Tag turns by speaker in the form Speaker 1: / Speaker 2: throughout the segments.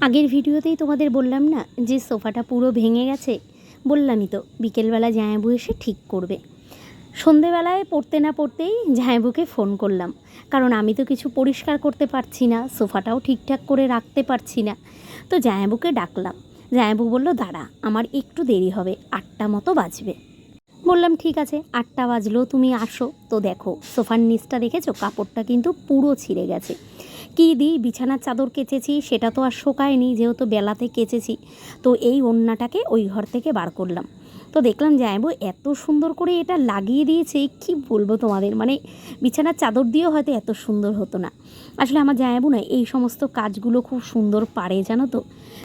Speaker 1: আগের ভিডিওতেই তোমাদের বললাম না যে সোফাটা পুরো ভেঙে গেছে? বললামই তো, বিকেলবেলা জায়াবু এসে ঠিক করবে। সন্ধেবেলায় পড়তে না পড়তেই জায়াবুকে ফোন করলাম। কারণ আমি তো কিছু পরিষ্কার করতে পারছি না, সোফাটাও ঠিকঠাক করে রাখতে পারছি না। তো জায়াবুকে ডাকলাম। জায়াবু বলল, দাঁড়া, আমার একটু দেরি হবে, আটটা মতো বাজবে। বললাম, ঠিক আছে, আটটা বাজলো তুমি আসো। তো দেখো, সোফার নিচটা দেখেছ? কাপড়টা কিন্তু পুরো ছিঁড়ে গেছে। কী দিই? বিছানার চাদর কেচেছি, সেটা তো আর শোকায়নি, যেহেতু বেলাতে কেচেছি। তো এই ওড়নাটাকে ওই ঘর থেকে বার করলাম। তো দেখলাম যাইবো এত সুন্দর করে এটা লাগিয়ে দিয়েছে, কি বলব তোমাদের? মানে বিছানার চাদর দিয়েও হয়তো এত সুন্দর হতো না। আসলে আমার জায়াবু না, এই সমস্ত কাজগুলো খুব সুন্দর পারে, জানো তো?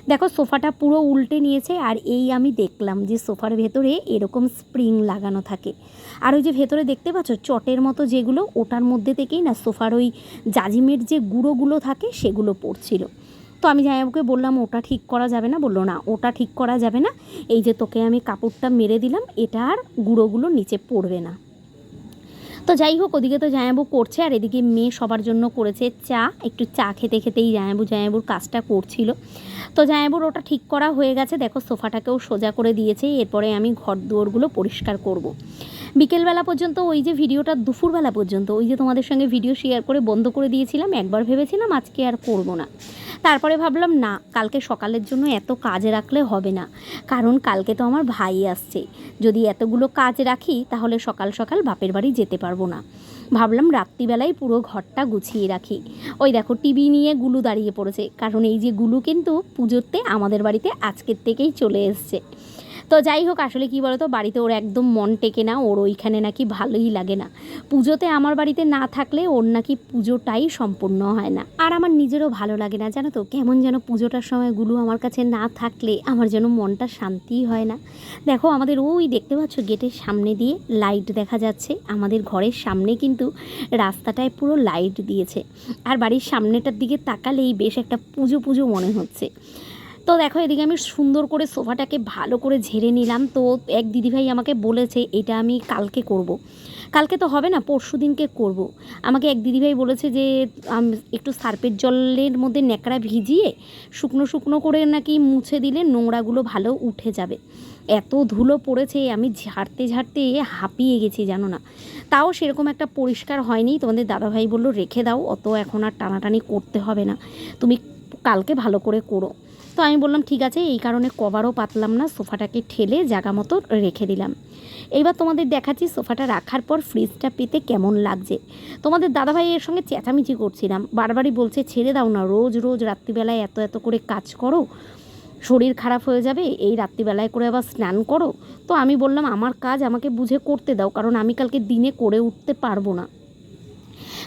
Speaker 1: দেখো, সোফাটা পুরো উল্টে নিয়েছে আর এই আমি দেখলাম যে সোফার ভেতরে এরকম স্প্রিং লাগানো থাকে। আর ওই যে ভেতরে দেখতে পাচ্ছ, চটের মতো যেগুলো, ওটার মধ্যে থেকেই না সোফার ওই জাজিমের যে গুঁড়োগুলো থাকে, সেগুলো পড়ছিল। তো আমি জামাইবাবুকে বললাম, ওটা ঠিক করা যাবে না। বলল, না, ওটা ঠিক করা যাবে না। এই যে তোকে আমি কাপড়টা মেরে দিলাম, এটা আর গুঁড়োগুলো নিচে পড়বে না। তো যাই হোক, ওদিকে তো জায়াবু করছে, আর এদিকে মেয়ে সবার জন্য করেছে চা। একটু চা খেতে খেতেই জায়াবু জায়াবুর কাজটা করছিল। তো জায়াবুর ওটা ঠিক করা হয়ে গেছে। দেখো, সোফাটাকেও সোজা করে দিয়েছে। এরপরে আমি ঘর দুয়ারগুলো পরিষ্কার করব। বিকেলবেলা পর্যন্ত ওই যে ভিডিওটা, দুপুরবেলা পর্যন্ত, ওই যে তোমাদের সঙ্গে ভিডিও শেয়ার করে বন্ধ করে দিয়েছিলাম, একবার ভেবেছিলাম আজকে আর করব না। তারপরে ভাবলাম, না, কালকে সকালের জন্য এত কাজ রাখলে হবে না। কারণ কালকে তো আমার ভাই আসছে। যদি এতগুলো কাজ রাখি, তাহলে সকাল সকাল বাপের বাড়ি যেতে পারব না। ভাবলাম রাত্রিবেলায় পুরো ঘরটা গুছিয়ে রাখি। ওই দেখো, টিভি নিয়ে গুলু দাঁড়িয়ে পড়েছে। কারণ এই যে গুলু কিন্তু পুজোতে আমাদের বাড়িতে আজকের থেকেই চলে এসছে। তো যাই হোক, আসলে কি বলতো, বাড়িতে ওর একদম মন টেকে না, ওর ওইখানে নাকি ভালোই লাগে না। পুজোতে আমার বাড়িতে না থাকলে ওর নাকি পুজোটাই সম্পূর্ণ হয় না। আর আমার নিজেরও ভালো লাগে না, জানো তো, কেমন যেন পুজোটার সময়গুলো আমার কাছে না থাকলে আমার যেন মনটা শান্তিই হয় না। দেখো, আমাদের ওই দেখতে পাচ্ছ গেটের সামনে দিয়ে লাইট দেখা যাচ্ছে, আমাদের ঘরের সামনে কিন্তু রাস্তাটায় পুরো লাইট দিয়েছে। আর বাড়ির সামনেটার দিকে তাকালেই বেশ একটা পুজো পুজো মনে হচ্ছে। তো দেখো, এদিকে আমি সুন্দর করে সোফাটাকে ভালো করে ঝেড়ে নিলাম। তো এক দিদিভাই আমাকে বলেছে, এটা আমি কালকে করব। কালকে তো হবে না, পরশু দিনকে করব। আমাকে এক দিদিভাই বলেছে যে একটু সার্পের জলের মধ্যে ন্যাকড়া ভিজিয়ে শুকনো শুকনো করে নাকি মুছে দিলে নোংরাগুলো ভালো উঠে যাবে। এত ধুলো পড়েছে, আমি ঝাড়তে ঝাড়তে হাঁপিয়ে গেছি, জানো না। তাও সেরকম একটা পরিষ্কার হয়নি। তোমাদের দাদাভাই বলল, রেখে দাও, অত এখন আর টানাটানি করতে হবে না। তুমি কালকে ভালো করে করো। তো আমি বললাম, ঠিক আছে, এই কারণে কভারও পাতলাম না, সোফাটাকে ঠেলে জায়গা মতো রেখে দিলাম। এইবার তোমাদের দেখাচ্ছি সোফাটা রাখার পর ফ্রিজটা পেতে কেমন লাগছে। তোমাদের দাদাভাই এর সঙ্গে চেঁচামেচি করছিলাম। বারবারই বলছে, ছেড়ে দাও না, রোজ রোজ রাত্রিবেলায় এত এত করে কাজ করো, শরীর খারাপ হয়ে যাবে, এই রাত্রিবেলায় করে আবার স্নান করো। তো আমি বললাম, আমার কাজ আমাকে বুঝে করতে দাও, কারণ আমি কালকে দিনে করে উঠতে পারব না।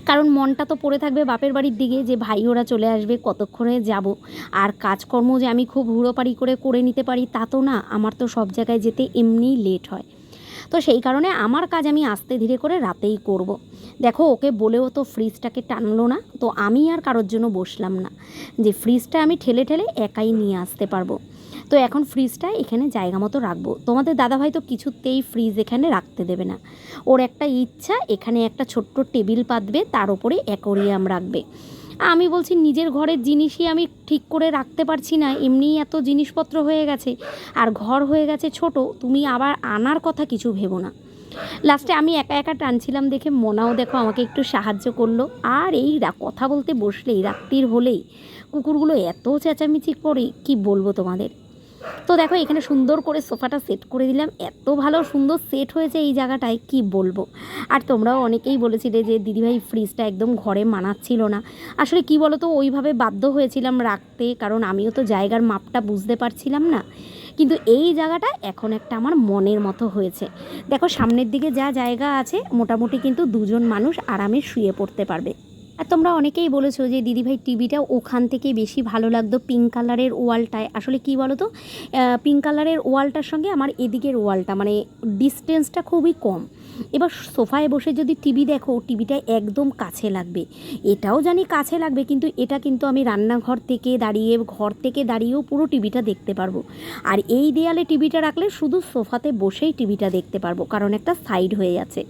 Speaker 1: কারণ মনটা তো পড়ে থাকবে বাপের বাড়ির দিকে যে ভাই ওরা চলে আসবে, কতক্ষণে যাব? আর কাজকর্ম যে আমি খুব হুড়োপাড়ি করে করে নিতে পারি, তা তো না, আমার তো সব জায়গায় যেতে এমনিই লেট হয়। তো সেই কারণে আমার কাজ আমি আস্তে ধীরে করে রাতেই করব। দেখো, ওকে বলেও তো ফ্রিজটাকে টানলো না, তো আমি আর কারোর জন্য বসলাম না। যে ফ্রিজটা আমি ঠেলে ঠেলে একাই নিয়ে আসতে পারব। তো এখন ফ্রিজটা এখানে জায়গা মতো রাখব। তোমাদের দাদাভাই তো কিছুতেই ফ্রিজ এখানে রাখতে দেবে না। ওর একটা ইচ্ছা, এখানে একটা ছোট্ট টেবিল পাতবে, তার ওপরে অ্যাকোরিয়াম রাখবে। আমি বলছি, নিজের ঘরের জিনিসই আমি ঠিক করে রাখতে পারছি না, এমনিই এত জিনিসপত্র হয়ে গেছে। আর ঘর হয়ে গেছে ছোট, তুমি আবার আনার কথা কিছু ভেবো না। লাস্টে আমি একা একা টানছিলাম দেখে মোনাও দেখো আমাকে একটু সাহায্য করল। আর এই কথা বলতে বসলেই, রাত্রির হলেই কুকুরগুলো এত চেঁচামেচি করে, কি বলব তোমাদের? তো দেখো, এখানে সুন্দর করে সোফাটা সেট করে দিলাম। এত ভালো সুন্দর সেট হয়েছে এই জায়গাটায়, কি বলব? আর তোমরাও অনেকেই বলেছিলে যে, দিদিভাই ফ্রিজটা একদম ঘরে মানাচ্ছিল না। আসলে কি বলো তো ওইভাবে বাধ্য হয়েছিলাম রাখতে, কারণ আমিও তো জায়গার মাপটা বুঝতে পারছিলাম না। কিন্তু এই জায়গাটা এখন একটা আমার মনের মতো হয়েছে। দেখো, সামনের দিকে যা জায়গা আছে, মোটামুটি কিন্তু দুজন মানুষ আরামে শুয়ে পড়তে পারবে। আর তোমরা অনেকেই বলেছ যে, দিদিভাই টিভিটা ওখান থেকে বেশি ভালো লাগতো পিঙ্ক কালারের ওয়ালটায়। আসলে কি বলো তো পিঙ্ক কালারের ওয়ালটার সঙ্গে আমার এদিকের ওয়ালটা মানে ডিস্টেন্সটা খুবই কম। এবার সোফায় বসে যদি টিভি দেখো, টিভিটা একদম কাছে লাগবে। এটাও জানি কাছে লাগবে, কিন্তু এটা কিন্তু আমি রান্নাঘর থেকে দাঁড়িয়ে, ঘর থেকে দাঁড়িয়েও পুরো টিভিটা দেখতে পারব। আর এই দেয়ালে টিভিটা রাখলে শুধু সোফাতে বসেই টিভিটা দেখতে পারব, কারণ একটা সাইড হয়ে আছে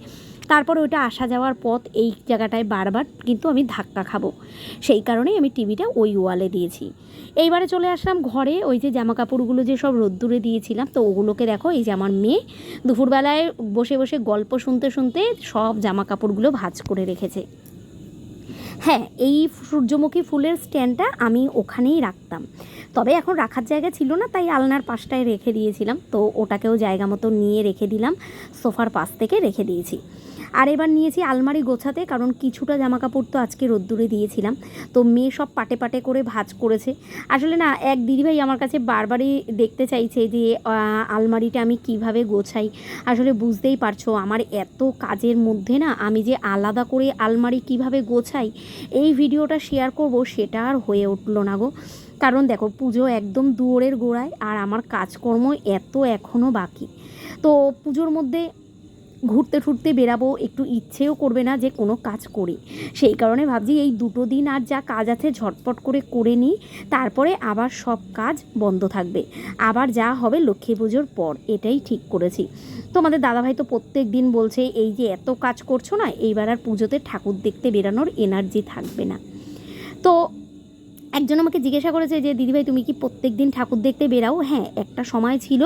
Speaker 1: তারপর ওইটা আসা যাওয়ার পথ এই জায়গাটায় বারবার কিন্তু আমি ধাক্কা খাব। সেই কারণেই আমি টিভিটা ওই ওয়ালে দিয়েছি। এইবারে চলে আসলাম ঘরে, ওই যে জামা কাপড়গুলো যে সব রোদ্দুরে দিয়েছিলাম, তো ওগুলোকে দেখো, এই যে আমার মেয়ে দুপুরবেলায় বসে বসে গল্প শুনতে শুনতে সব জামা কাপড়গুলো ভাজ করে রেখেছে। হ্যাঁ এই সূর্যমুখী ফুলের স্ট্যান্ডটা আমি ওখানেই রাখতাম। তবে এখন রাখার জায়গা ছিল না, তাই আলনার পাশটায় রেখে দিয়েছিলাম। তো ওটাকেও জায়গা মতো নিয়ে রেখে দিলাম, সোফার পাশ থেকে রেখে দিয়েছি। আর এবার নিয়েছি আলমারি গোছাতে, কারণ কিছুটা জামা কাপড় তো আজকে রোদ্দুরে দিয়েছিলাম। তো মেয়ে সব পাটে পাটে করে ভাজ করেছে। আসলে না, এক দিদিভাই আমার কাছে বারবারই দেখতে চাইছে যে আলমারিটা আমি কীভাবে গোছাই। আসলে বুঝতেই পারছ, আমার এত কাজের মধ্যে না, আমি যে আলাদা করে আলমারি কীভাবে গোছাই, এই ভিডিওটা শেয়ার করব, সেটা আর হয়ে উঠল না গো। কারণ দেখো, পুজো একদম দুয়ারের গোড়ায়, আর আমার কাজকর্ম এত এখনও বাকি। তো পুজোর মধ্যে ঘুরতে ঠুরতে বেরাবো, একটু ইচ্ছেও করবে না যে কোনো কাজ করি। সেই কারণে ভাবছি এই দুটো দিন আর যা কাজ আছে ঝটপট করে করে নিই, তারপরে আবার সব কাজ বন্ধ থাকবে। আবার যা হবে লক্ষ্মী পুজোর পর, এটাই ঠিক করেছি। তোমাদের দাদাভাই তো প্রত্যেক দিন বলছে, এই যে এত কাজ করছ না, এইবার আর পুজোতে ঠাকুর দেখতে বেরানোর এনার্জি থাকবে না। তো একজন আমাকে জিজ্ঞাসা করেছে যে, দিদিভাই, তুমি কি প্রত্যেক দিন ঠাকুর দেখতে বেরাও? হ্যাঁ একটা সময় ছিল,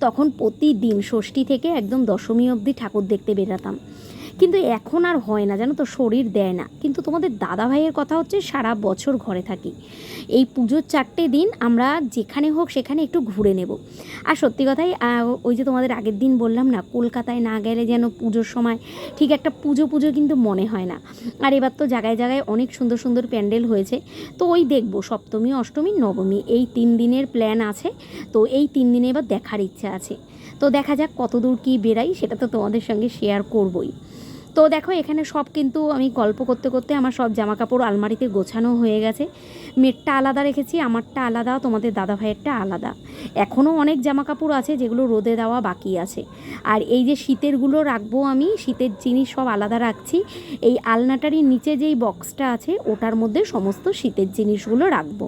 Speaker 1: তখন প্রতিদিন ষষ্ঠী থেকে একদম দশমী অবধি ঠাকুর দেখতে বেরাতাম। কিন্তু এখন আর হয় না, জানো তো, শরীর দেয় না। কিন্তু তোমাদের দাদা ভাইয়ের কথা হচ্ছে, সারা বছর ঘরে থাকি। এই পুজোর চারটে দিন আমরা যেখানে হোক সেখানে একটু ঘুরে নেব। আর সত্যি কথাই ওই যে তোমাদের আগের দিন বললাম না, কলকাতায় না গেলে যেন পুজোর সময় ঠিক একটা পুজো পুজো কিন্তু মনে হয় না। আর এবার তো জায়গায় জায়গায় অনেক সুন্দর সুন্দর প্যান্ডেল হয়েছে। তো ওই দেখব, সপ্তমী, অষ্টমী, নবমী, এই তিন দিনের প্ল্যান আছে। তো এই তিন দিনে এবার দেখার ইচ্ছা আছে। তো দেখা যাক কতদূর কী বেরাই সেটা তো তোমাদের সঙ্গে শেয়ার করবই। তো দেখো, এখানে সব কিন্তু আমি গল্প করতে করতে আমার সব জামা কাপড় আলমারিতে গোছানো হয়ে গেছে। মেটটা আলাদা রেখেছি, আমারটা আলাদা, তোমাদের দাদা ভাইয়েরটা আলাদা। এখনও অনেক জামা কাপড় আছে, যেগুলো রোদে দেওয়া বাকি আছে। আর এই যে শীতেরগুলো রাখব আমি, শীতের জিনিস সব আলাদা রাখছি। এই আলনাটারই নিচে যেই বক্সটা আছে, ওটার মধ্যে সমস্ত শীতের জিনিসগুলো রাখব।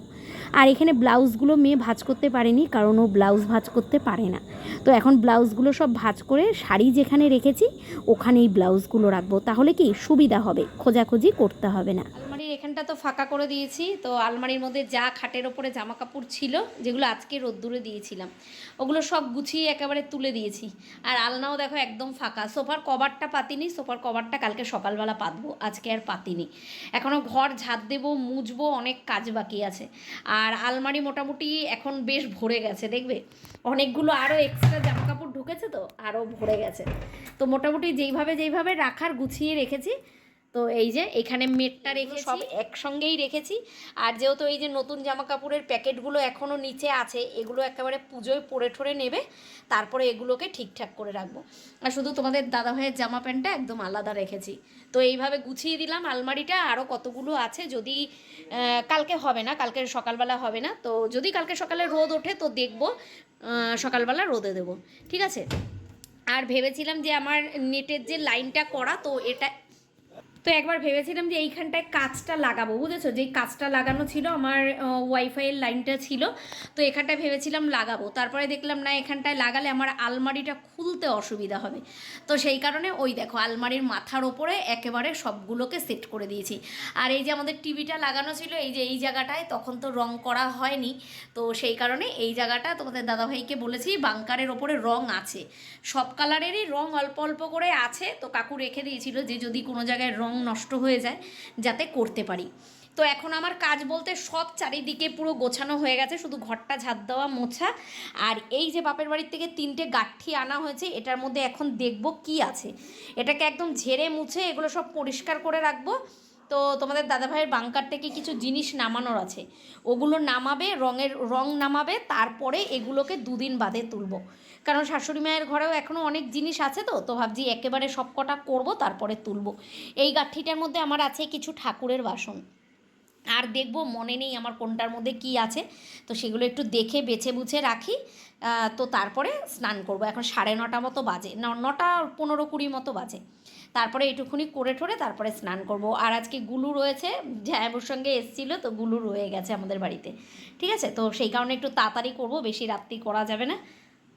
Speaker 1: আর এখানে ব্লাউজগুলো মেয়ে ভাজ করতে পারেনি, কারণ ও ব্লাউজ ভাজ করতে পারে না। তো এখন ব্লাউজগুলো সব ভাঁজ করে শাড়ি যেখানে রেখেছি, ওখানেই ব্লাউজগুলো রাখব। তাহলে কি সুবিধা হবে? খোঁজাখুঁজি করতে হবে না। এখানটা তো ফাঁকা করে দিয়েছি। তো আলমারির মধ্যে যা খাটের ওপরে জামা কাপড় ছিল, যেগুলো আজকে রোদ্দুরে দিয়েছিলাম, ওগুলো সব গুছিয়ে একেবারে তুলে দিয়েছি। আর আলনাও দেখো একদম ফাঁকা। সোফার কভারটা পাতিনি, সোফার কভারটা কালকে সকালবেলা পাতবো, আজকে আর পাতিনি। এখনও ঘর ঝাঁট দেবো, মুছবো, অনেক কাজ বাকি আছে। আর আলমারি মোটামুটি এখন বেশ ভরে গেছে, দেখবে? অনেকগুলো আরও এক্সট্রা জামা কাপড় ঢুকেছে তো আরও ভরে গেছে। তো মোটামুটি যেইভাবে যেইভাবে রাখার গুছিয়ে রেখেছি তো এই যে এখানে মেটটা রেখে সব একসঙ্গেই রেখেছি। আর যেহেতু এই যে নতুন জামা কাপড়ের প্যাকেটগুলো এখনও নিচে আছে এগুলো একেবারে পুজোয় পরে ঠরে নেবে তারপরে এগুলোকে ঠিকঠাক করে রাখব। আর শুধু তোমাদের দাদা ভাইয়ের জামা প্যান্টটা একদম আলাদা রেখেছি। তো এইভাবে গুছিয়ে দিলাম আলমারিটা আরও কতগুলো আছে যদি কালকে হবে না কালকে সকালবেলা হবে না। তো যদি কালকে সকালে রোদ ওঠে তো দেখব সকালবেলা রোদে দেবো। ঠিক আছে? আর ভেবেছিলাম যে আমার নেটের যে লাইনটা করা তো এটা তো একবার ভেবেছিলাম যে এইখানটায় কাজটা লাগাবো, বুঝেছ? যেই কাজটা লাগানো ছিল আমার ওয়াইফাইয়ের লাইনটা ছিল, তো এখানটায় ভেবেছিলাম লাগাবো। তারপরে দেখলাম, না, এখানটায় লাগালে আমার আলমারিটা খুলতে অসুবিধা হবে। তো সেই কারণে ওই দেখো, আলমারির মাথার ওপরে একেবারে সবগুলোকে সেট করে দিয়েছি। আর এই যে আমাদের টিভিটা লাগানো ছিল, এই যে এই জায়গাটায়, তখন তো রং করা হয়নি। তো সেই কারণে এই জায়গাটা তোমাদের দাদাভাইকে বলেছি, বাংকারের ওপরে রং আছে। সব কালারেরই রং অল্প অল্প করে আছে। তো কাকু রেখে দিয়েছিল যে যদি কোনো জায়গায় রং নষ্ট হয়ে যায় যাতে করতে পারি। তো এখন আমার কাজ বলতে সব চারিদিকে পুরো গোছানো হয়ে গেছে, শুধু ঘরটা ঝাঁত দেওয়া, মোছা। আর এই যে বাপের বাড়ির থেকে তিনটে গাঠি আনা হয়েছে, এটার মধ্যে এখন দেখব কি আছে। এটাকে একদম ঝেড়ে মুছে এগুলো সব পরিষ্কার করে রাখব। তো তোমাদের দাদাভাইয়ের বাংকার থেকে কিছু জিনিস নামানোর আছে। ওগুলো নামাবে, রঙের রং নামাবে, তারপরে এগুলোকে দুদিন বাদে তুলবো। কারণ শাশুড়ি মায়ের ঘরেও এখনও অনেক জিনিস আছে তো তো ভাবছি একেবারে সব কটা করব, তারপরে তুলবো। এই গাঠিটার মধ্যে আমার আছে কিছু ঠাকুরের বাসন।
Speaker 2: আর দেখব মনে নেই আমার কোনটার মধ্যে কি আছে। তো সেগুলো একটু দেখে বেছে বুছে রাখি। তো তারপরে স্নান করব। এখন সাড়ে নটা মতো বাজে নটা পনেরো কুড়ি মতো বাজে। তারপরে এটুকুনি করে ঠোরে তারপরে স্নান করব। আর আজকে গুলু রয়েছে জায়াবুর সঙ্গে এসেছিল, তো গুলু রয়ে গেছে আমাদের বাড়িতে। ঠিক আছে? তো সেই কারণে একটু তাড়াতাড়ি করব, বেশি রাত্রি করা যাবে না।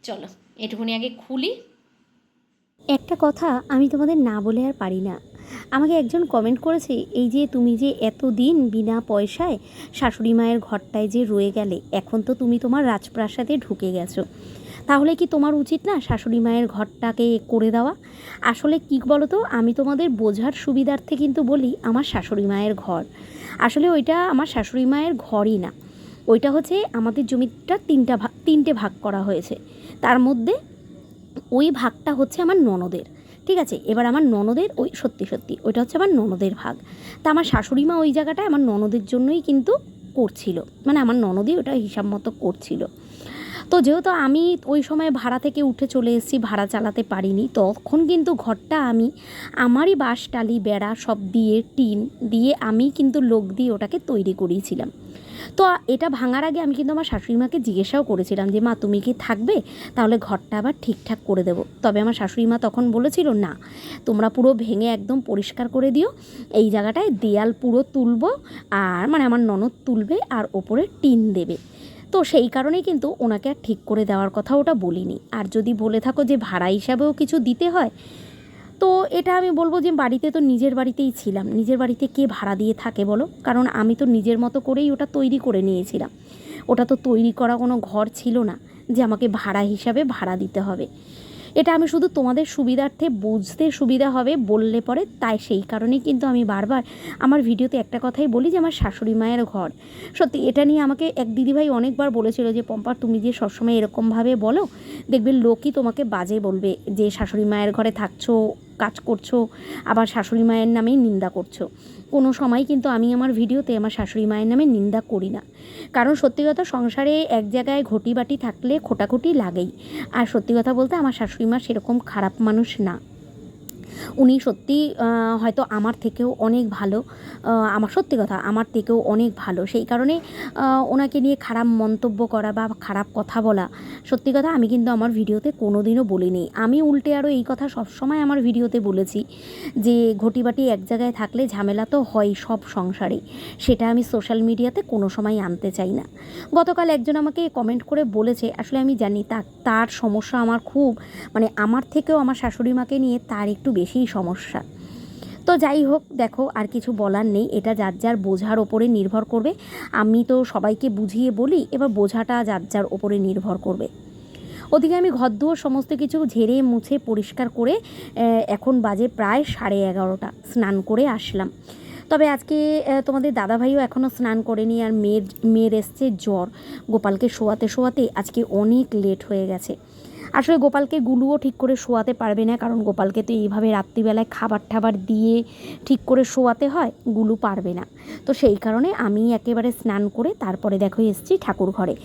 Speaker 2: চলো, এটুকুনি আগে খুলি।
Speaker 1: একটা কথা আমি তোমাদের না বলে আর পারি না। আমাকে একজন কমেন্ট করেছে, এই যে তুমি যে এতদিন বিনা পয়সায় শাশুড়ি মায়ের ঘরটায় যে রয়ে গেলে, এখন তো তুমি তোমার রাজপ্রাসাদে ঢুকে গেছো। তাহলে কি তোমার উচিত না শাশুড়ি মায়ের ঘরটাকে করে দেওয়া? আসলে কী বলো তো আমি তোমাদের বোঝার সুবিধার্থে কিন্তু বলি আমার শাশুড়ি মায়ের ঘর। আসলে ওইটা আমার শাশুড়ি মায়ের ঘরই না। ওইটা হচ্ছে আমাদের জমিটা তিনটা ভাগ তিনটে ভাগ করা হয়েছে। তার মধ্যে ওই ভাগটা হচ্ছে আমার ননদের। ঠিক আছে, এবার আমার ননদের ওই, সত্যি সত্যি, ওইটা হচ্ছে আমার ননদের ভাগ। তা আমার শাশুড়ি মা ওই জায়গাটায় আমার ননদের জন্যই কিন্তু করছিল। মানে আমার ননদই ওটা হিসাব মতো করছিল। তো যেহেতু আমি ওই সময় ভাড়া থেকে উঠে চলে এসেছি, ভাড়া চালাতে পারিনি, তখন কিন্তু ঘরটা আমি, আমারই বাঁশ, টালি, বেড়া সব দিয়ে, টিন দিয়ে আমি কিন্তু লোক দিয়ে ওটাকে তৈরি করিয়েছিলাম। তো এটা ভাঙার আগে আমি কিন্তু আমার শাশুড়ি মাকে জিজ্ঞাসাও করেছিলাম যে, মা, তুমি কি থাকবে? তাহলে ঘরটা আবার ঠিকঠাক করে দেবো। তবে আমার শাশুড়ি মা তখন বলেছিল, না, তোমরা পুরো ভেঙে একদম পরিষ্কার করে দিও, এই জায়গাটায় দেয়াল পুরো তুলবো, আর মানে আমার ননদ তুলবে, আর ওপরে টিন দেবে। তো সেই কারণেই কিন্তু ওনাকে আর ঠিক করে দেওয়ার কথা ওটা বলিনি। আর যদি বলে থাকো যে ভাড়া হিসাবেও কিছু দিতে হয়, তো এটা আমি বলব যে বাড়িতে তো নিজের বাড়িতেই ছিলাম। নিজের বাড়িতে কে ভাড়া দিয়ে থাকে বলো? কারণ আমি তো নিজের মতো করেই ওটা তৈরি করে নিয়েছিলাম। ওটা তো তৈরি করা কোনো ঘর ছিল না যে আমাকে ভাড়া হিসাবে ভাড়া দিতে হবে। এটা আমি শুধু তোমাদের সুবিধার্থে বুঝতে সুবিধা হবে বললে পরে তাই সেই কারণেই কিন্তু আমি বারবার আমার ভিডিওতে একটা কথাই বলি যে আমার শাশুড়ি মায়ের ঘর। সত্যি এটা নিয়ে আমাকে এক দিদিভাই অনেকবার বলেছিল যে, পম্পা, তুমি যে সবসময় এরকমভাবে বলো, দেখবে লোকই তোমাকে বাজে বলবে যে, শাশুড়ি মায়ের ঘরে থাকছো কাজ করছ, আবার শাশুড়ি মায়ের নামেই নিন্দা করছ। কোনো সময় কিন্তু আমি আমার ভিডিওতে আমার শাশুড়ি মায়ের নামে নিন্দা করি না। কারণ সত্যি কথা সংসারে এক জায়গায় ঘটি বাটি থাকলে খোটাখুটি লাগেই। আর সত্যি কথা বলতে আমার শাশুড়ি মা সেরকম খারাপ মানুষ না। উনি সত্যি হয়তো আমার থেকেও অনেক ভালো। আমার সত্যি কথা, আমার থেকেও অনেক ভালো। সেই কারণে ওনাকে নিয়ে খারাপ মন্তব্য করা বা খারাপ কথা বলা, সত্যি কথা আমি কিন্তু আমার ভিডিওতে কোনো দিনও বলিনি। আমি উল্টে আরও এই কথা সবসময় আমার ভিডিওতে বলেছি যে, ঘটিবাটি এক জায়গায় থাকলে ঝামেলা তো হয় সব সংসারে। সেটা আমি সোশ্যাল মিডিয়াতে কোনো সময় আনতে চাই না। গতকাল একজন আমাকে কমেন্ট করে বলেছে, আসলে আমি জানি তা, তার সমস্যা আমার খুব মানে আমার থেকেও আমার শাশুড়ি মাকে নিয়ে তার একটু বেশিই সমস্যা। তো যাই হোক, দেখো, আর কিছু বলার নেই। এটা যার যার বোঝার ওপরে নির্ভর করবে। আমি তো সবাইকে বুঝিয়ে বলি, এবার বোঝাটা যার যার ওপরে নির্ভর করবে। ওদিকে আমি ঘর দুয়ার সমস্ত কিছু ঝেড়ে মুছে পরিষ্কার করে এখন বাজে প্রায় সাড়ে এগারোটা। স্নান করে আসলাম। তবে আজকে তোমাদের দাদাভাইও এখনও স্নান করেনি আর মেয়ের মেয়ের এসছে জ্বর। গোপালকে শোয়াতে শোয়াতে আজকে অনেক লেট হয়ে গেছে। আসলে গোপালকে গুলুও ঠিক করে শোয়াতে পারবে না, কারণ গোপালকে তো এইভাবে রাত্রিবেলায় খাবার টাবার দিয়ে ঠিক করে শোয়াতে হয় গুলু পারবে না। তো সেই কারণে আমি একেবারে স্নান করে তারপরে দেখো এসছি ঠাকুর ঘরে।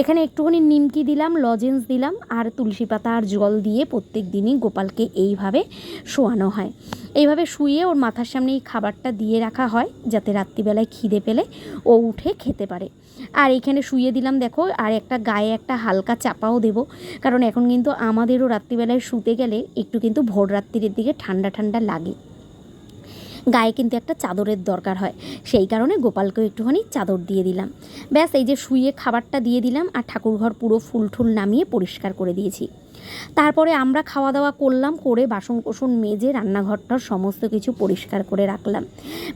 Speaker 1: এখানে একটুখানি নিমকি দিলাম, লজেন্স দিলাম আর তুলসী পাতা আর জল দিয়ে প্রত্যেক দিনই গোপালকে এইভাবে শোয়ানো হয়। এইভাবে শুয়ে ওর মাথার সামনে এই খাবারটা দিয়ে রাখা হয় যাতে রাত্রিবেলায় খিদে পেলে ও উঠে খেতে পারে। আর এখানে শুয়ে দিলাম দেখো, আর একটা গায়ে একটা হালকা চাপাও দেবো, কারণ এখন কিন্তু আমাদেরও রাত্রিবেলায় শুতে গেলে একটু কিন্তু ভোর রাত্রির দিকে ঠান্ডা ঠান্ডা লাগে। গায়ে কিন্তু একটা চাদরের দরকার হয়। সেই কারণে গোপালকেও একটুখানি চাদর দিয়ে দিলাম। ব্যাস, এই যে শুয়ে খাবারটা দিয়ে দিলাম আর ঠাকুরঘর পুরো ফুল ঠুল নামিয়ে পরিষ্কার করে দিয়েছি। তারপরে আমরা খাওয়া দাওয়া করলাম, করে বাসন কোসন মেজে রান্নাঘরটার সমস্ত কিছু পরিষ্কার করে রাখলাম।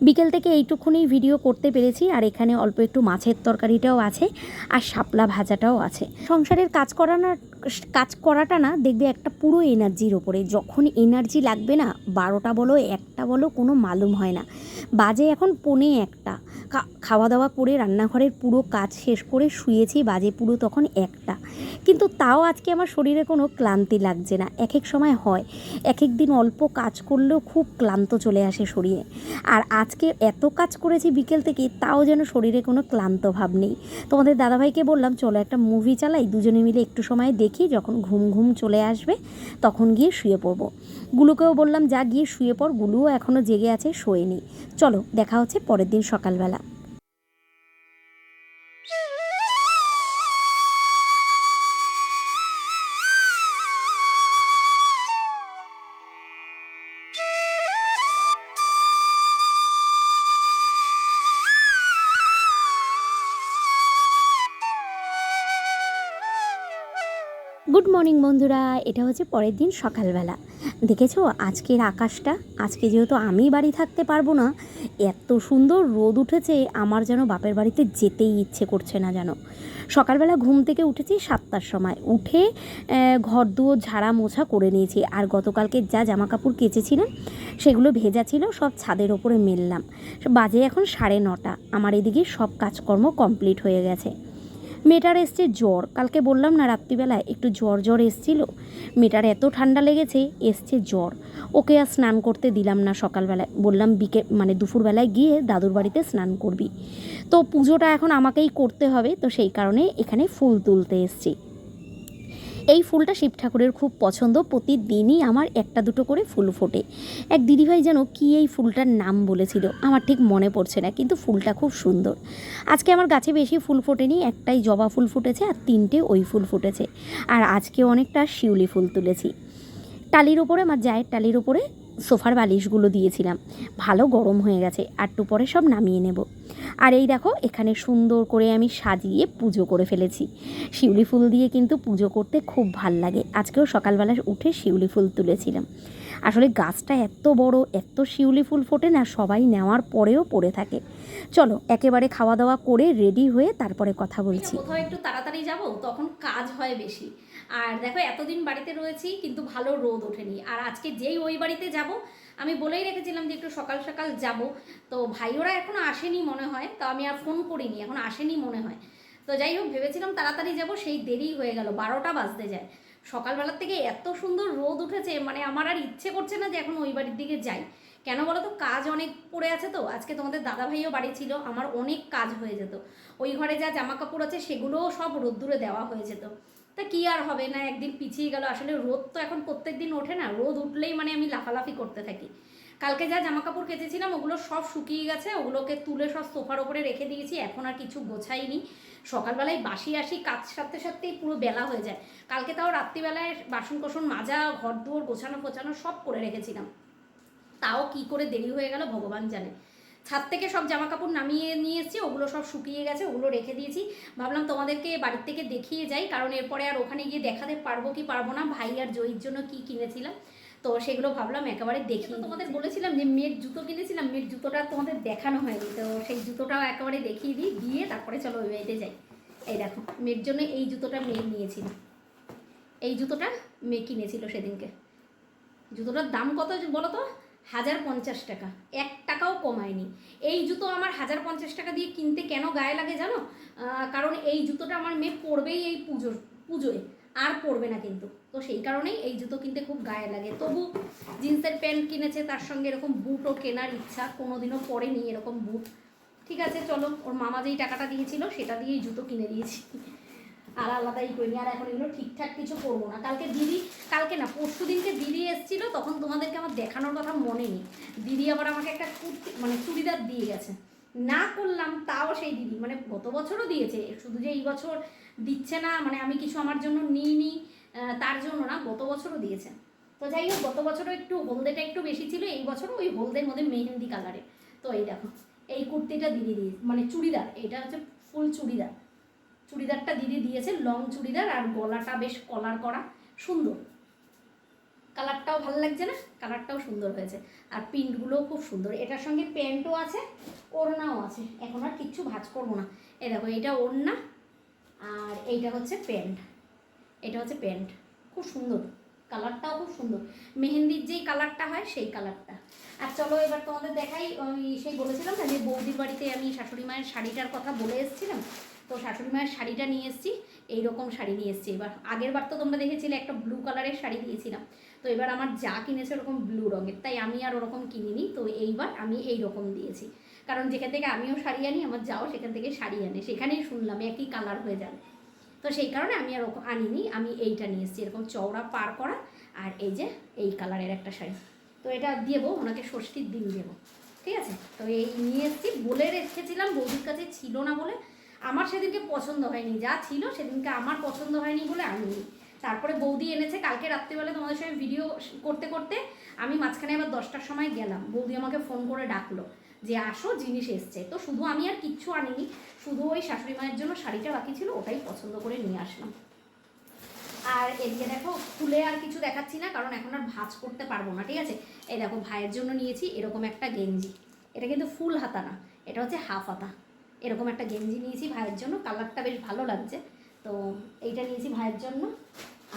Speaker 1: বিকেল থেকে এইটুকুনি ভিডিও করতে পেরেছি আর এখানে অল্প একটু মাছের তরকারিটাও আছে আর শাপলা ভাজাটাও আছে। সংসারের কাজ করানোর কাজ করাটা না, দেখবে একটা পুরো এনার্জির ওপরে। যখন এনার্জি লাগবে না, বারোটা বলো, একটা বলো, কোনো মালুম হয় না। বাজে এখন পৌনে একটা। খাওয়া দাওয়া করে রান্নাঘরের পুরো কাজ শেষ করে শুয়েছি, বাজে পুরো তখন একটা। কিন্তু তাও আজকে আমার শরীরে কোনো ক্লান্তি লাগছে না। এক এক সময় হয়। এক এক দিন অল্প কাজ করলেও খুব ক্লান্ত চলে আসে শরীরে। আর আজকে এত কাজ করেছি বিকেল থেকে, তাও যেন শরীরে কোনো ক্লান্ত ভাব নেই। তোমাদের দাদাভাইকে বললাম, চলো একটা মুভি চালাই, দুজনে মিলে একটু সময় দেখি যখন ঘুম ঘুম চলে আসবে, তখন গিয়ে শুয়ে পড়ব। গুলুকেও বললাম, যা গিয়ে শুয়ে পড়, গুলুও এখনও জেগে আছে, শোয়েনি। চলো, দেখা হচ্ছে পরের দিন সকালবেলা। গুড মর্নিং বন্ধুরা। এটা হচ্ছে পরের দিন সকালবেলা। দেখেছ? আজকের আকাশটা, আজকে যেহেতু আমি বাড়ি থাকতে পারব না, এত সুন্দর রোদ উঠেছে, আমার যেন বাপের বাড়িতে যেতেই ইচ্ছে করছে না যেন। সকালবেলা ঘুম থেকে উঠেছি সাতটার সময়। উঠে ঘর দুয়ার ঝাড়া মোছা করে নিয়েছি। আর গতকালকে যা জামা কাপড় কেচেছিলাম সেগুলো ভেজা ছিল, সব ছাদের ওপরে মেললাম। বাজে এখন সাড়ে নটা। আমার এদিকে সব কাজকর্ম কমপ্লিট হয়ে গেছে। মেয়েটার এসছে জ্বর। কালকে বললাম না, রাত্রিবেলায় একটু জ্বর জ্বর এসছিল। মেয়েটার এত ঠান্ডা লেগেছে, এসছে জ্বর। ওকে আর স্নান করতে দিলাম না সকালবেলায়। বললাম বিকে মানে দুপুরবেলায় গিয়ে দাদুর বাড়িতে স্নান করবি। তো পুজোটা এখন আমাকেই করতে হবে, তো সেই কারণে এখানে ফুল তুলতে এসছি। এই ফুলটা শিব ঠাকুরের খুব পছন্দ। প্রতিদিনই আমার একটা দুটো করে ফুল ফোটে। এক দিদিভাই যেন কি এই ফুলটার নাম বলেছিল, আমার ঠিক মনে পড়ছে না, কিন্তু ফুলটা খুব সুন্দর। আজকে আমার গাছে বেশি ফুল ফোটেনি, একটাই জবা ফুল ফুটেছে আর তিনটে ওই ফুল ফুটেছে। আর আজকে অনেকটা শিউলি ফুল তুলেছি। টালির ওপরে, আমার জায়ের টালির ওপরে সোফার বালিশগুলো দিয়েছিলাম। ভালো গরম হয়ে গেছে আটটু পরে সব নামিয়ে নেব। আর এই দেখো, এখানে সুন্দর করে আমি সাজিয়ে পুজো করে ফেলেছি। শিউলি ফুল দিয়ে কিন্তু পুজো করতে খুব ভালো লাগে। আজকেও সকালবেলা উঠে শিউলি ফুল তুলেছিলাম। আসলে গাছটা এত বড় এত শিউলি ফুল ফোটে না সবাই নেওয়ার পরেও পড়ে থাকে। চলো একেবারে খাওয়া দাওয়া করে রেডি হয়ে তারপরে কথা বলছি।
Speaker 2: কোথাও একটু তাড়াতাড়ি যাব? তখন কাজ হয় বেশি। আর দেখো এতদিন বাড়িতে রয়েছি কিন্তু ভালো রোদ ওঠেনি। আর আজকে যেই ওই বাড়িতে যাব আমি বলেই রেখেছিলাম যে একটু সকাল সকাল যাব। তো ভাইওরা এখনও আসেনি মনে হয়। তো আমি আর ফোন করিনি এখন আসেনি মনে হয়। তো যাই হোক ভেবেছিলাম তাড়াতাড়ি যাব সেই দেরি হয়ে গেল বারোটা বাজতে যায়। সকালবেলার থেকে এত সুন্দর রোদ উঠেছে মানে আমার আর ইচ্ছে করছে না যে এখন ওই বাড়ির দিকে যাই। কেন বলো তো? কাজ অনেক পড়ে আছে তো। আজকে তোমাদের দাদা ভাইও বাড়ি ছিল, আমার অনেক কাজ হয়ে যেত। ওই ঘরে যা জামা কাপড় আছে, সেগুলোও সব রোদ্দুরে দেওয়া হয়ে যেত। তা কি আর হবে না, একদিন পিছিয়ে গেল। আসলে রোদ তো এখন প্রত্যেক দিন ওঠে না, রোদ উঠলেই মানে আমি লাফালাফি করতে থাকি। কালকে যা জামা কাপড় কেচেছিলাম, ওগুলো সব শুকিয়ে গেছে, ওগুলোকে তুলে সব সোফার ওপরে রেখে দিয়েছি, এখন আর কিছু গোছাইনি। সকালবেলায় বাসি আসি, কাজ সারতে সারতেই পুরো বেলা হয়ে যায়। কালকে তাও রাত্রিবেলায় বাসন কোসন মাজা ঘর দুয়ার গোছানো গোছানো সব করে রেখেছিলাম। তাও কি করে দেরি হয়ে গেল ভগবান জানে। ছাদ থেকে সব জামা কাপড় নামিয়ে নিয়ে এসেছি, ওগুলো সব শুকিয়ে গেছে, ওগুলো রেখে দিয়েছি। ভাবলাম তোমাদেরকে বাড়ির থেকে দেখিয়ে যাই, কারণ এরপরে আর ওখানে গিয়ে দেখাতে পারব কি পারব না, ভাই আর জয়ীর জন্য কি কিনেছিলাম। তো সেগুলো ভাবলাম একেবারে দেখি তোমাদের বলেছিলাম যে মেয়ের জুতো কিনেছিলাম মেয়ের জুতোটা তোমাদের দেখানো হয়নি। তো সেই জুতোটাও একেবারে দেখিয়ে দিই দিয়ে তারপরে চলো ওই বাড়িতে যাই। এই দেখো মেয়ের জন্য এই জুতোটা মেয়ে নিয়েছিল। এই জুতোটা মেয়ে কিনেছিল সেদিনকে। জুতোটার দাম কত বলো তো? হাজার পঞ্চাশ টাকা। এক টাকাও কমায়নি। এই জুতো আমার হাজার পঞ্চাশ টাকা দিয়ে কিনতে কেন গায়ে লাগে জানো? কারণ এই জুতোটা আমার মেয়ে পরবেই এই পুজোর পুজোয়। আর পরবে না কিন্তু। তো সেই কারণেই এই জুতো কিনতে খুব গায়ে লাগে। তবু জিন্সের প্যান্ট কিনেছে, তার সঙ্গে এরকম বুটও কেনার ইচ্ছা, কোনোদিনও পরেনি এরকম বুট ঠিক আছে, চলো, ওর মামা যেই টাকাটা দিয়েছিল, সেটা দিয়েই জুতো কিনে দিয়েছি। আর আলাদাই করিনি, আর এখন এগুলো ঠিকঠাক কিছু করব না। কালকে দিদি, কালকে না, পরশু দিনকে দিদি এসেছিল, তখন তোমাদেরকে আমার দেখানোর কথা মনে নেই। দিদি আবার আমাকে একটা কুর্তি মানে চুড়িদার দিয়ে গেছে। না করলাম, তাও সেই দিদি মানে গত বছরও দিয়েছে, শুধু যে এই বছর দিচ্ছে না মানে আমি কিছু আমার জন্য নিইনি তার জন্য না, গত বছরও দিয়েছে। তো যাই হোক, গত বছরও একটু হলদেটা একটু বেশি ছিল, এই বছরও ওই হলদের মধ্যে মেহেন্দি কালারে তো এই দেখো, এই কুর্তিটা দিদি দিয়ে মানে চুড়িদার, এটা হচ্ছে ফুল চুড়িদার। চুড়িদারটা দিদি দিয়েছে, লং চুড়িদার আর গলাটা বেশ কলার করা, সুন্দর। কালারটাও ভালো লাগছে না, কালারটাও সুন্দর হয়েছে। আর প্রিন্টগুলোও খুব সুন্দর, এটার সঙ্গে প্যান্টও আছে, ওড়নাও আছে, এখন আর কিচ্ছু ভাজ করব না। এ দেখো, এটা ওড়না আর এইটা হচ্ছে প্যান্ট এটা হচ্ছে প্যান্ট খুব সুন্দর। কালারটাও খুব সুন্দর। মেহেন্দির যেই কালারটা হয়, সেই কালারটা। আর চলো এবার তোমাদের দেখাই, ওই সেই বলেছিলাম না যে বৌদির বাড়িতে আমি শাশুড়ি মায়ের শাড়িটার কথা বলে এসেছিলাম? তো শাশুড়ি মায়ের শাড়িটা নিয়ে এসেছি, এইরকম শাড়ি নিয়ে এসেছি। এবার আগের বার তো তোমরা দেখেছিলে একটা ব্লু কালারের শাড়ি দিয়েছিলাম। তো এবার আমার যা কিনেছে ওরকম ব্লু রঙের। তাই আমি আর ওরকম কিনিনি। তো এইবার আমি এই রকম দিয়েছি। কারণ যেখান থেকে আমিও শাড়ি আনি, আমার যাও সেখান থেকে শাড়ি আনে। সেখানেই শুনলাম একই কালার হয়ে যাবে। তো সেই কারণে আমি আর আনিনি, আমি এইটা নিয়ে এসেছি, এরকম চওড়া পার করা আর এই যে এই কালারের একটা শাড়ি। তো এটা দেবো, ওনাকে ষষ্ঠীর দিন দেবো। ঠিক আছে? তো এই নিয়ে এসেছি, বলে রেখেছিলাম, বৌদির কাছে ছিল না বলে। আমার সেদিনকে পছন্দ হয়নি, যা ছিল সেদিনকে আমার পছন্দ হয়নি বলে আনিনি। তারপরে বৌদি এনেছে, কালকে রাত্রিবেলা তোমাদের সঙ্গে ভিডিও করতে করতে আমি মাঝখানে আবার দশটার সময় গেলাম। বৌদি আমাকে ফোন করে ডাকলো। যে আসো জিনিস এসছে। তো শুধু আমি আর কিচ্ছু আনিনি, শুধু ওই শাশুড়ি মায়ের জন্য শাড়িটা বাকি ছিল, ওটাই পছন্দ করে নিয়ে আসলাম। আর এদিকে দেখো খুলে আর কিছু দেখাচ্ছি না, কারণ এখন আর ভাঁজ করতে পারব না, ঠিক আছে? এই দেখো, ভাইয়ের জন্য নিয়েছি এরকম একটা গেঞ্জি। এটা কিন্তু ফুল হাতা না, এটা হচ্ছে হাফ হাতা। এরকম একটা গেঞ্জি নিয়েছি ভাইয়ের জন্য, কালারটা বেশ ভালো লাগছে। তো এইটা নিয়েছি ভাইয়ের জন্য,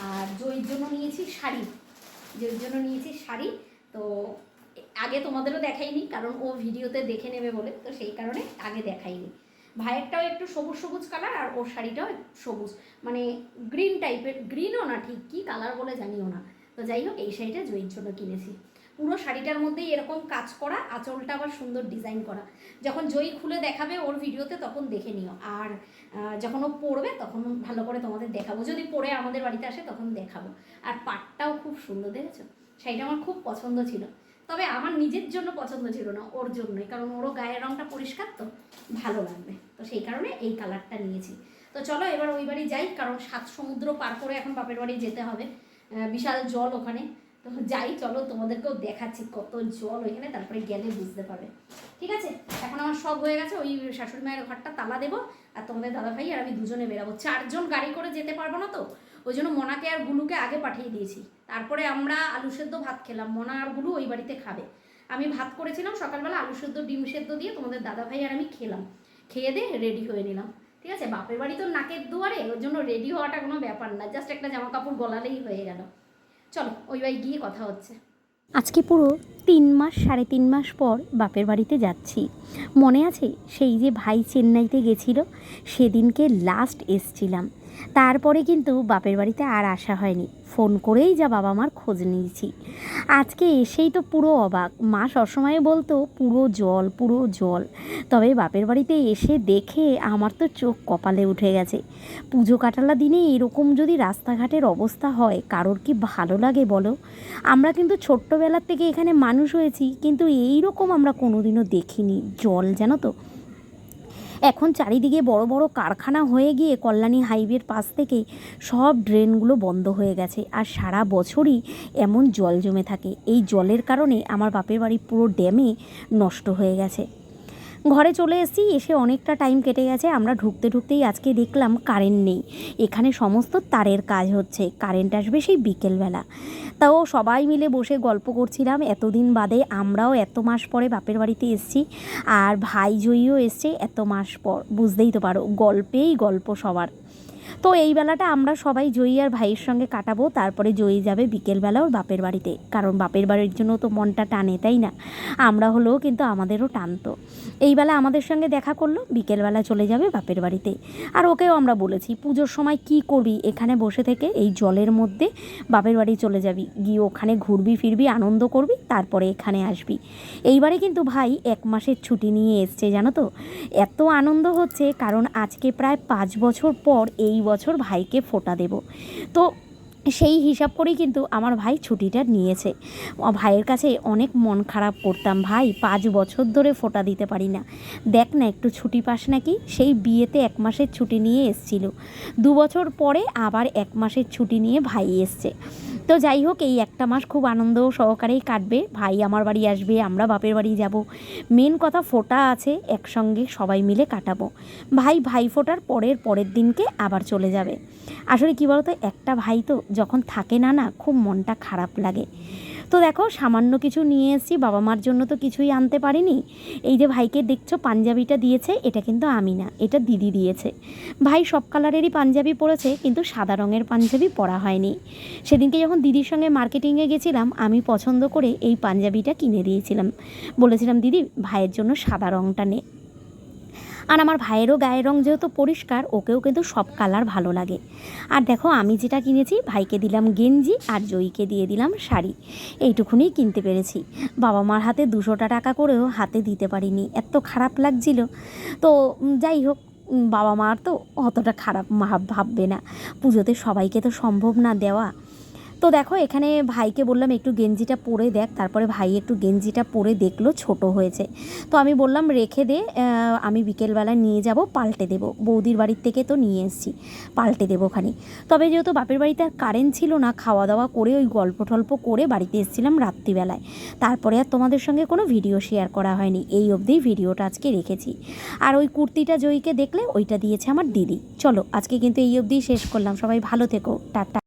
Speaker 2: আর জয়ীর জন্য নিয়েছি শাড়ি। জয়ীর জন্য নিয়েছি শাড়ি, তো আগে তোমাদেরও দেখাইনি, কারণ ও ভিডিওতে দেখে নেবে বলে, তো সেই কারণে আগে দেখাইনি। ভাইয়েরটাও একটু সবুজ সবুজ কালার আর ওর শাড়িটাও সবুজ। মানে গ্রিন টাইপের, গ্রিনও না ঠিক, কী কালার বলে জানিও না। তো যাই হোক, এই শাড়িটা জয়ীর জন্য কিনেছি। পুরো শাড়িটার মধ্যেই এরকম কাজ করা, আঁচলটা আবার সুন্দর ডিজাইন করা। যখন জয়ী খুলে দেখাবে ওর ভিডিওতে, তখন দেখে নিও। আর যখন ও পড়বে তখন ভালো করে তোমাদের দেখাবো। যদি পড়ে আমাদের বাড়িতে আসে, তখন দেখাবো। আর পাটটাও খুব সুন্দর, দেখেছ? শাড়িটা আমার খুব পছন্দ ছিল। তবে আমার নিজের জন্য পছন্দ ছিল না, ওর জন্যই। কারণ ওরও গায়ের রঙটা পরিষ্কার তো, ভালো লাগবে। তো সেই কারণে এই কালারটা নিয়েছি। তো চলো এবার ওই বাড়ি যাই, কারণ সাত সমুদ্র পার করে এখন বাপের বাড়ি যেতে হবে। বিশাল জল ওখানে। তো যাই, চলো তোমাদেরকেও দেখাচ্ছি কত জল ওইখানে, তারপরে গেলে বুঝতে পারবে। ঠিক আছে? এখন আমার সব হয়ে গেছে, ওই শাশুড়ি মায়ের ঘরটা তালা দেবো, আর তোমাদের দাদা ভাই আর আমি দুজনে বেরাবো। চারজন গাড়ি করে যেতে পারব না তো? ওই জন্য মনাকে আর গুলুকে আগে পাঠিয়ে দিয়েছি। তারপরে আমরা আলু সেদ্ধ ভাত খেলাম। মনা আর গুলু ওই বাড়িতে খাবে। আমি ভাত করেছিলাম সকালবেলা আলু সেদ্ধ, ডিম সেদ্ধ দিয়ে তোমাদের দাদা ভাই আর আমি খেলাম। খেয়ে দিয়ে রেডি হয়ে নিলাম। ঠিক আছে? বাপের বাড়ি তো নাকের দুয়ারে ওর জন্য রেডি হওয়াটা কোনো ব্যাপার না। জাস্ট একটা জামা কাপড় গলালেই হয়ে গেল। চলো, ওই বাড়ি গিয়ে কথা হচ্ছে।
Speaker 1: আজকে পুরো তিন মাস, সাড়ে তিন মাস পর বাপের বাড়িতে যাচ্ছি। মনে আছে সেই যে ভাই চেন্নাইতে গেছিল? সেদিনকে লাস্ট এসছিলাম। তারপরে কিন্তু বাপের বাড়িতে আর আসা হয়নি। ফোন করেই যা বাবা মার খোঁজ নিয়েছি। আজকে এসেই তো পুরো অবাক। মা সবসময় বলতো, পুরো জল পুরো জল। তবে বাপের বাড়িতে এসে দেখে আমার তো চোখ কপালে উঠে গেছে। পুজো কাটালা দিনে এরকম যদি রাস্তাঘাটের অবস্থা হয়, কারোর কি ভালো লাগে বলো? আমরা কিন্তু ছোট্টবেলার থেকে এখানে মানুষ হয়েছি, কিন্তু এই রকম আমরা কোনোদিনও দেখিনি। জল জানো তো? এখন চারিদিকে বড় বড় কারখানা হয়ে গিয়ে কল্যাণী হাইওয়ের পাশ থেকে সব ড্রেনগুলো বন্ধ হয়ে গেছে। আর সারা বছরই এমন জল জমে থাকে। এই জলের কারণে আমার বাপের বাড়ি পুরো ড্যামে নষ্ট হয়ে গেছে। ঘরে চলে এসেছি, এসে অনেকটা টাইম কেটে গেছে। আমরা ঢুকতে ঢুকতেই আজকে দেখলাম কারেন্ট নেই। এখানে সমস্ত তারের কাজ হচ্ছে। কারেন্ট আসবে সেই বিকেলবেলা। তাও সবাই মিলে বসে গল্প করছিলাম। এতদিন বাদে আমরাও এত মাস পরে বাপের বাড়িতে এসেছি। আর ভাই জয়ীও এসছে এত মাস পর। বুঝতেই তো পারো, গল্পেই গল্প সবার। তো এই বেলাটা আমরা সবাই জয়ী আর ভাইয়ের সঙ্গে কাটাবো, তারপরে জয়ী যাবে বিকেলবেলা ওর বাপের বাড়িতে। কারণ বাপের বাড়ির জন্য তো মনটা টানে, তাই না? আমরা হলেও কিন্তু আমাদেরও টানতো। এই বেলা আমাদের সঙ্গে দেখা করল বিকেলবেলা চলে যাবে বাপের বাড়িতে। আর ওকেও আমরা বলেছি, পুজোর সময় কি করবি এখানে বসে থেকে? এই জলের মধ্যে বাপের বাড়ি চলে যাবি। গিয়ে ওখানে ঘুরবি, ফিরবি, আনন্দ করবি, তারপরে এখানে আসবি। এইবারে কিন্তু ভাই এক মাসের ছুটি নিয়ে এসছে, জানো তো? এত আনন্দ হচ্ছে, কারণ আজকে প্রায় পাঁচ বছর পর এই ভাইকে ফোটা দেব। তো সেই হিসাব করেই কিন্তু আমার ভাই ছুটিটা নিয়েছে। ভাইয়ের কাছে অনেক মন খারাপ করতাম, ভাই, পাঁচ বছর ধরে ফোটা দিতে পারি না। দেখ না, একটু ছুটি পাস নাকি? সেই বিয়েতে এক মাসের ছুটি নিয়ে এসছিল। দু বছর পরে আবার এক মাসের ছুটি নিয়ে ভাই এসছে। তো যাই হোক, এই একটা মাস খুব আনন্দ সহকারেই কাটবে। ভাই আমার বাড়ি আসবে, আমরা বাপের বাড়ি যাব। মেন কথা ফোটা আছে, একসঙ্গে সবাই মিলে কাটাবো। ভাই ভাই ফোটার পরের পরের দিনকে আবার চলে যাবে। আসলে কী বলতো, একটা ভাই তো যখন থাকে না না, খুব মনটা খারাপ লাগে। তো দেখো, সামান্য কিছু নিয়ে এসেছি, বাবা মার জন্য তো কিছুই আনতে পারিনি। এই যে ভাইকে দেখছ, পাঞ্জাবিটা দিয়েছে, এটা কিন্তু আমি না এটা দিদি দিয়েছে। ভাই সব কালারেরই পাঞ্জাবি পরেছে, কিন্তু সাদা রঙের পাঞ্জাবি পরা হয়নি। সেদিনকে যখন দিদির সঙ্গে মার্কেটিংয়ে গেছিলাম, আমি পছন্দ করে এই পাঞ্জাবিটা কিনে দিয়েছিলাম। বলেছিলাম, দিদি, ভাইয়ের জন্য সাদা রঙটা নে। আর আমার ভাইয়েরও গায়ের রং যেহেতু পরিষ্কার, ওকেও কিন্তু সব কালার ভালো লাগে। আর দেখো, আমি যেটা কিনেছি, ভাইকে দিলাম গেঞ্জি আর জয়ীকে দিয়ে দিলাম শাড়ি। এইটুকুনি কিনতে পেরেছি। বাবা মার হাতে দুশোটা টাকা করেও হাতে দিতে পারিনি, এত খারাপ লাগছিল। তো যাই হোক বাবা মার তো অতটা খারাপ ভাব- ভাববে না। পুজোতে সবাইকে তো সম্ভব না দেওয়া। তো দেখো, এখানে ভাইকে বললাম, একটু গেঞ্জিটা পরে দেখ। তারপরে ভাই একটু গেঞ্জিটা পরে দেখল, ছোট হয়েছে। তো আমি বললাম, রেখে দে আমি বিকেলবেলা নিয়ে যাব, পাল্টে দেবো। বৌদির বাড়ির থেকে তো নিয়ে এসেছি, পাল্টে দেবো ওখানে। তবে যেহেতু বাপের বাড়িতে আর কারেন্ট ছিল না খাওয়া দাওয়া করে ওই গল্প টল্প করে বাড়িতে এসেছিলাম রাত্রিবেলায়। তারপরে আর তোমাদের সঙ্গে কোনো ভিডিও শেয়ার করা হয়নি। এই অবধি ভিডিওটা আজকে রেখেছি। আর ওই কুর্তিটা জয়ীকে দেখলে, ওইটা দিয়েছে আমার দিদি। চলো, আজকে কিন্তু এই অবধি শেষ করলাম। সবাই ভালো থেকো। টাটা।